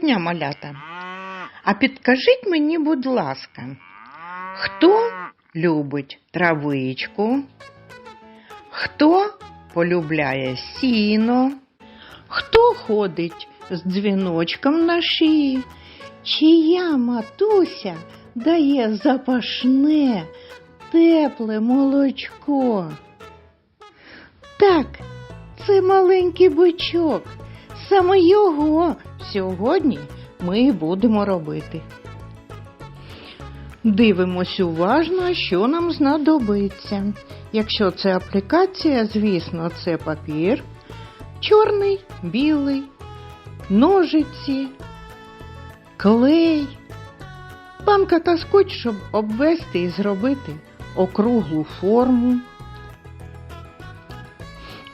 Дня, малята. А підкажіть мені, будь ласка, хто любить травичку? Хто полюбляє сіно? Хто ходить з дзвіночком на шиї? Чия матуся дає запашне, тепле молочко? Так, це маленький бичок. Саме його сьогодні ми будемо робити. Дивимось уважно, що нам знадобиться. Якщо це аплікація, звісно, це папір, чорний, білий, ножиці, клей, банка та скотч, щоб обвести і зробити округлу форму.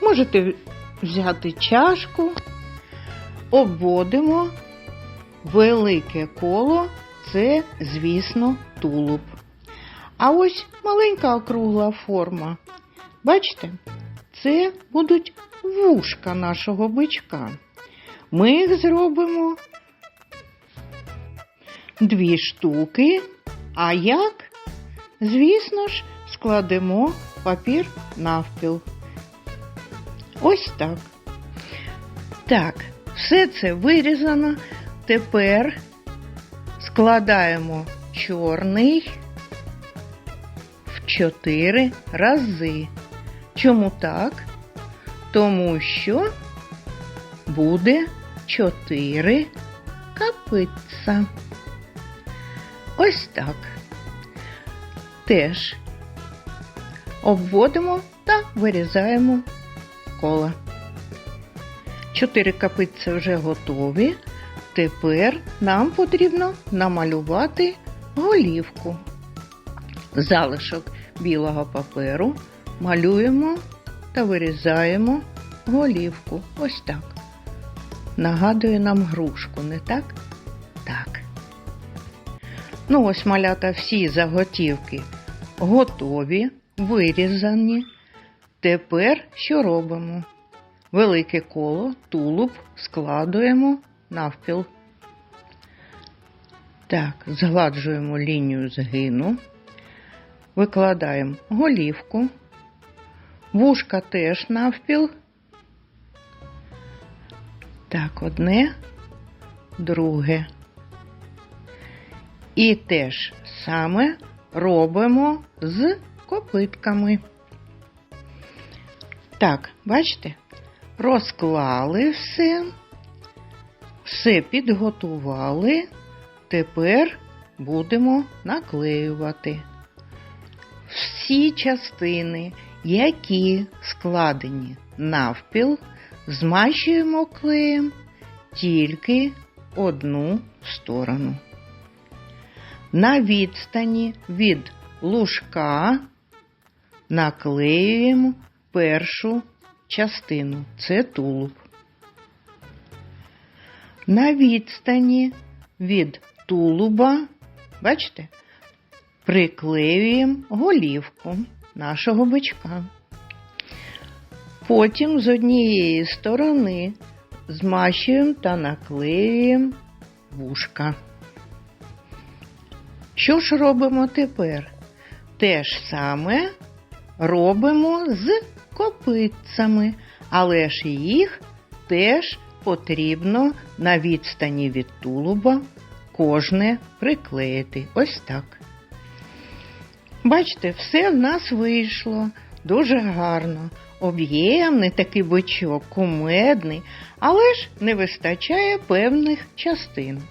Можете взяти чашку, обводимо велике коло, це, звісно, тулуб. А ось маленька округла форма. Бачите, це будуть вушка нашого бичка. Ми їх зробимо дві штуки. А як? Звісно ж, складемо папір навпіл. Ось так. Так, все це вирізано. Тепер складаємо чорний в чотири рази. Чому так? Тому що буде чотири капиця. Ось так. Теж обводимо та вирізаємо кола. Чотири капиці вже готові. Тепер нам потрібно намалювати голівку. Залишок білого паперу малюємо та вирізаємо голівку. Ось так. Нагадує нам грушку, не так? Так. Ну, ось малята всі заготівки готові, вирізані. Тепер що робимо? Велике коло, тулуб складуємо навпіл. Так, згладжуємо лінію згину, викладаємо голівку, вушка теж навпіл. Так, одне, друге. І теж саме робимо з копитками. Так, бачите? Розклали все, все підготували. Тепер будемо наклеювати всі частини, які складені навпіл, змащуємо клеєм тільки одну сторону. На відстані від лужка наклеюємо першу частину це тулуб. На відстані від тулуба, бачите, приклеюємо голівку нашого бичка. Потім з однієї сторони змащуємо та наклеюємо вушка. Що ж робимо тепер? Те ж саме робимо з копитцями, але ж їх теж потрібно на відстані від тулуба кожне приклеїти. Ось так. Бачите, все в нас вийшло дуже гарно. Об'ємний такий бичок, кумедний, але ж не вистачає певних частин.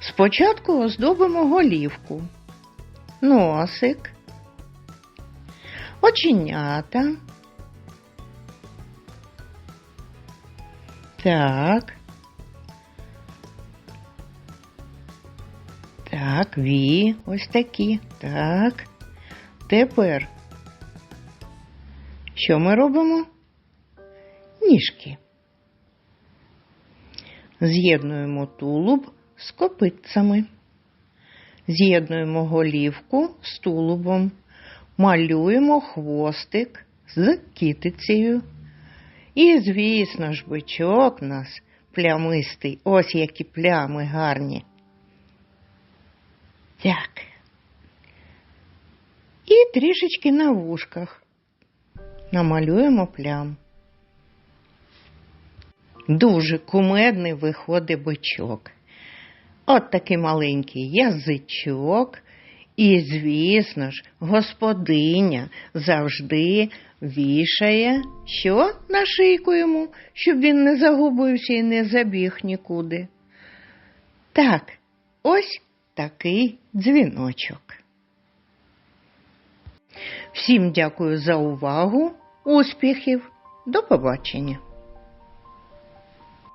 Спочатку оздобимо голівку, носик, оченята. Так. Так, ві, ось такі. Так. Тепер що ми робимо? Ніжки. З'єднуємо тулуб з копитцями. З'єднуємо голівку з тулубом, малюємо хвостик з кітицею. І, звісно ж, бичок нас плямистий. Ось які плями гарні. Так. І трішечки на вушках. Намалюємо плям. Дуже кумедний виходить бичок. От такий маленький язичок. І, звісно ж, господиня завжди вішає, що на шийку йому, щоб він не загубився і не забіг нікуди. Так, ось такий дзвіночок. Всім дякую за увагу, успіхів, до побачення!